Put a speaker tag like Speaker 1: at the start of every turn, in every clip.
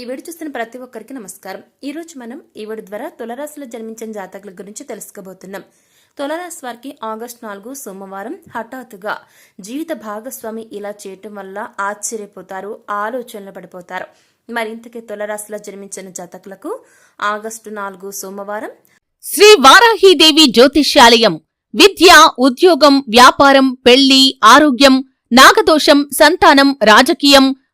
Speaker 1: ఈ వీడియో చూస్తున్న ప్రతి ఒక్కరికి నమస్కారం. ఈ రోజు మనం ఈ వీడియో ద్వారా తులరాశిలో జన్మించిన జాతకుల గురించి తెలుసుకోబోతున్నాం. తులరాశి వారికి ఆగస్టు నాలుగు సోమవారం హఠాత్తుగా జీవిత భాగస్వామి ఇలా చేయటం వల్ల ఆశ్చర్యపోతారు ఆలోచనలు పడిపోతారు. మరింతకి తులరాశిలో జన్మించిన జాతకులకు ఆగస్టు నాలుగు సోమవారం
Speaker 2: శ్రీ వారాహీదేవి జ్యోతిష్యాలయం. విద్య ఉద్యోగం వ్యాపారం పెళ్ళి ఆరోగ్యం నాగదోషం సంతానం రాజకీయం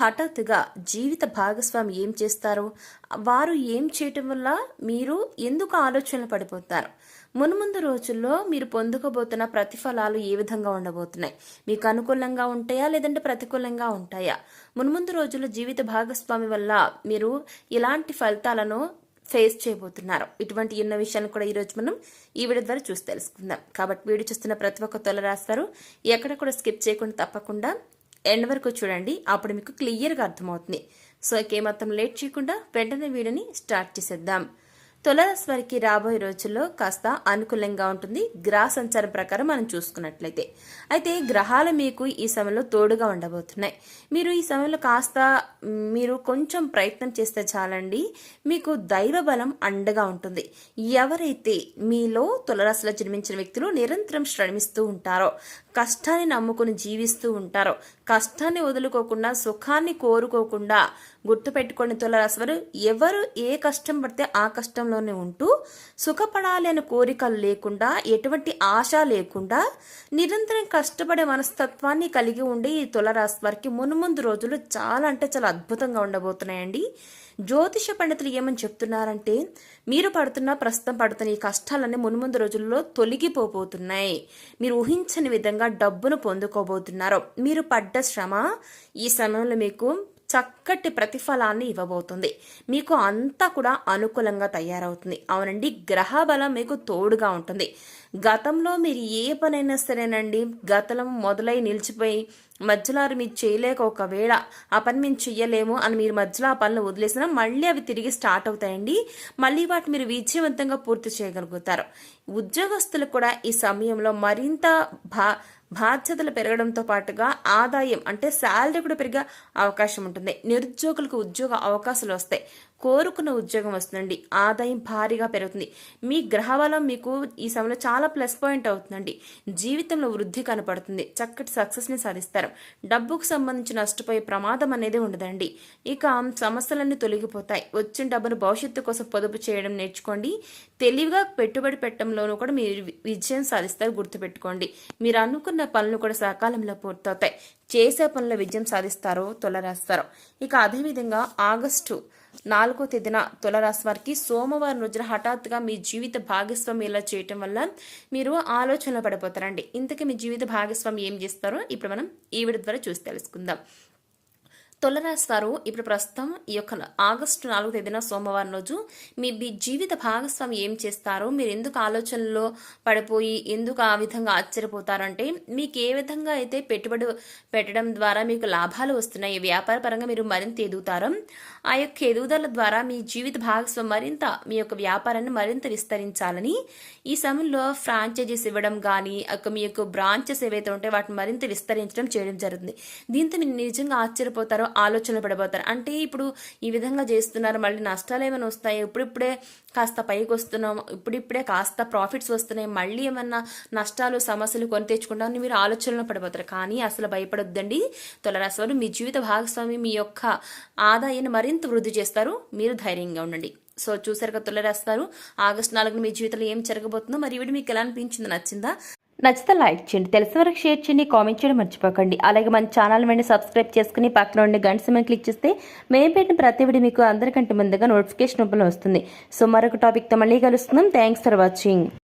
Speaker 1: హఠాత్తుగా జీవిత భాగస్వామి ఏం చేస్తారో? వారు ఏం చేయటం వల్ల మీరు ఎందుకు ఆలోచనలు పడిపోతారు? మునుముందు రోజుల్లో మీరు పొందుకోబోతున్న ప్రతిఫలాలు ఏ విధంగా ఉండబోతున్నాయి? మీకు అనుకూలంగా ఉంటాయా? లేదంటే ప్రతికూలంగా ఉంటాయా? మునుముందు రోజుల్లో జీవిత భాగస్వామి వల్ల మీరు ఇలాంటి ఫలితాలను ఫేస్ చేయబోతున్నారు. ఇటువంటి ఎన్నో విషయాలను కూడా ఈరోజు మనం ఈ వీడియో ద్వారా చూసి తెలుసుకుందాం. కాబట్టి వీడియో చూస్తున్న ప్రతి ఒక్క తొల రాస్తారు ఎక్కడ కూడా స్కిప్ చేయకుండా తప్పకుండా ఎండ్ వరకు చూడండి. అప్పుడు మీకు క్లియర్గా అర్థమవుతుంది. సో ఏమాత్రం లేట్ చేయకుండా వెంటనే వీడియోని స్టార్ట్ చేసేద్దాం. తులరాశి రాబోయే రోజుల్లో కాస్త అనుకూలంగా ఉంటుంది. గ్రహ సంచారం ప్రకారం మనం చూసుకున్నట్లయితే. అయితే గ్రహాలు మీకు ఈ సమయంలో తోడుగా ఉండబోతున్నాయి. మీరు ఈ సమయంలో కాస్త మీరు కొంచెం ప్రయత్నం చేస్తే చాలండి. మీకు దైవ బలం అండగా ఉంటుంది. ఎవరైతే మీలో తులరాశిలో జన్మించిన వ్యక్తులు నిరంతరం శ్రమిస్తూ ఉంటారో కష్టాన్ని నమ్ముకుని జీవిస్తూ ఉంటారో కష్టాన్ని వదులుకోకుండా సుఖాన్ని కోరుకోకుండా గుర్తుపెట్టుకొని తులరాశివారు. ఎవరు ఏ కష్టం పడితే ఆ కష్టంలోనే ఉంటూ సుఖపడాలి అనే కోరికలు లేకుండా ఎటువంటి ఆశ లేకుండా నిరంతరం కష్టపడే మనస్తత్వాన్ని కలిగి ఉండే ఈ తులరాశి వారికి మునుముందు రోజులు చాలా అంటే చాలా అద్భుతంగా ఉండబోతున్నాయండి. జ్యోతిష పండితులు ఏమని చెప్తున్నారంటే మీరు పడుతున్న ప్రస్తుతం పడుతున్న ఈ కష్టాలన్నీ మునుముందు రోజుల్లో తొలగిపోబోతున్నాయి. మీరు ఊహించని విధంగా డబ్బును పొందుకోబోతున్నారు. మీరు పడ్డ శ్రమ ఈ సమయంలో మీకు చక్కటి ప్రతిఫలాన్ని ఇవ్వబోతుంది. మీకు అంతా కూడా అనుకూలంగా తయారవుతుంది. అవునండి గ్రహ బలం మీకు తోడుగా ఉంటుంది. గతంలో మీరు ఏ పనైనా సరేనండి గతం మొదలై నిలిచిపోయి మధ్యలో మీరు చేయలేక ఒకవేళ ఆ పని మేము చెయ్యలేము అని మీరు మధ్యలో ఆ పనులు వదిలేసినా మళ్ళీ అవి తిరిగి స్టార్ట్ అవుతాయండి. మళ్ళీ వాటి మీరు విజయవంతంగా పూర్తి చేయగలుగుతారు. ఉద్యోగస్తులు కూడా ఈ సమయంలో మరింత భా బాధ్యతలు పెరగడంతో పాటుగా ఆదాయం అంటే శాలరీ కూడా పెరిగే అవకాశం ఉంటుంది. నిరుద్యోగులకు ఉద్యోగ అవకాశాలు వస్తాయి. కోరుకున్న ఉద్యోగం వస్తుందండి. ఆదాయం భారీగా పెరుగుతుంది. మీ గ్రహబలం మీకు ఈ సమయంలో చాలా ప్లస్ పాయింట్ అవుతుందండి. జీవితంలో వృద్ధి కనపడుతుంది. చక్కటి సక్సెస్ని సాధిస్తారు. డబ్బుకు సంబంధించి నష్టపోయే ప్రమాదం అనేది ఉండదండి. ఇక సమస్యలన్నీ తొలగిపోతాయి. వచ్చిన డబ్బును భవిష్యత్తు కోసం పొదుపు చేయడం నేర్చుకోండి. తెలివిగా పెట్టుబడి పెట్టడంలోనూ కూడా మీరు విజయం సాధిస్తారు గుర్తుపెట్టుకోండి. మీరు అనుకున్న పనులు కూడా సకాలంలో పూర్తవుతాయి. చేసే పనుల విజయం సాధిస్తారో తొలరాస్తారు. ఇక అదేవిధంగా ఆగస్టు నాలుగో తేదీన తులరాశి వారికి సోమవారం రోజున హఠాత్తుగా మీ జీవిత భాగస్వామి ఇలా చేయటం వల్ల మీరు ఆలోచనలో పడిపోతారండి. ఇంతకీ మీ జీవిత భాగస్వామి ఏం చేస్తారో ఇప్పుడు మనం ఈ విడి ద్వారా చూసి తెలుసుకుందాం. తులరాశి వారు ఇప్పుడు ప్రస్తుతం ఈ యొక్క ఆగస్టు నాలుగు తేదీన సోమవారం రోజు మీ జీవిత భాగస్వామి ఏం చేస్తారో మీరు ఎందుకు ఆలోచనలో పడిపోయి ఎందుకు ఆ విధంగా ఆశ్చర్యపోతారంటే మీకు ఏ విధంగా అయితే పెట్టుబడి పెట్టడం ద్వారా మీకు లాభాలు వస్తున్నాయి వ్యాపార పరంగా మీరు మరింత ఎదుగుతారో. ఆ యొక్క ఎదుగుదల ద్వారా మీ జీవిత భాగస్వామి మరింత మీ యొక్క వ్యాపారాన్ని మరింత విస్తరించాలని ఈ సమయంలో ఫ్రాంచైజీస్ ఇవ్వడం కానీ మీ యొక్క బ్రాంచెస్ ఏవైతే ఉంటాయో వాటిని మరింత విస్తరించడం చేయడం జరుగుతుంది. దీంతో మీరు నిజంగా ఆశ్చర్యపోతారో ఆలోచనలు పడిపోతారు. అంటే ఇప్పుడు ఈ విధంగా చేస్తున్నారు మళ్ళీ నష్టాలు ఏమైనా వస్తాయి? ఇప్పుడిప్పుడే కాస్త పైకి వస్తున్నాం ఇప్పుడిప్పుడే కాస్త ప్రాఫిట్స్ వస్తున్నాయి మళ్ళీ ఏమన్నా నష్టాలు సమస్యలు కొని తెచ్చుకుంటామని మీరు ఆలోచనలో పడిపోతారు. కానీ అసలు భయపడొద్దండి. తులరాశి మీ జీవిత భాగస్వామి మీ యొక్క ఆదాయాన్ని మరింత వృద్ధి చేస్తారు. మీరు ధైర్యంగా ఉండండి. సో చూసారు కదా తులరాస్తారు ఆగస్టు నాలుగున మీ జీవితంలో ఏం జరగబోతుందో మరి వీడు మీకు ఎలా అనిపించింది నచ్చిందా? నచ్చితే లైక్ చేయండి. తెలిసిన వరకు షేర్ చేయండి. కామెంట్ చేయడం మర్చిపోకండి. అలాగే మన ఛానల్ వెంటనే సబ్స్క్రైబ్ చేసుకుని పక్కన ఉండే గంట సమయం క్లిక్ చేస్తే మేము పెట్టిన ప్రతి వీడియో మీకు అందరికంటే ముందుగా నోటిఫికేషన్ రూపంలో వస్తుంది. సో మరొక టాపిక్తో మళ్ళీ కలుస్తున్నాం. Thanks for watching.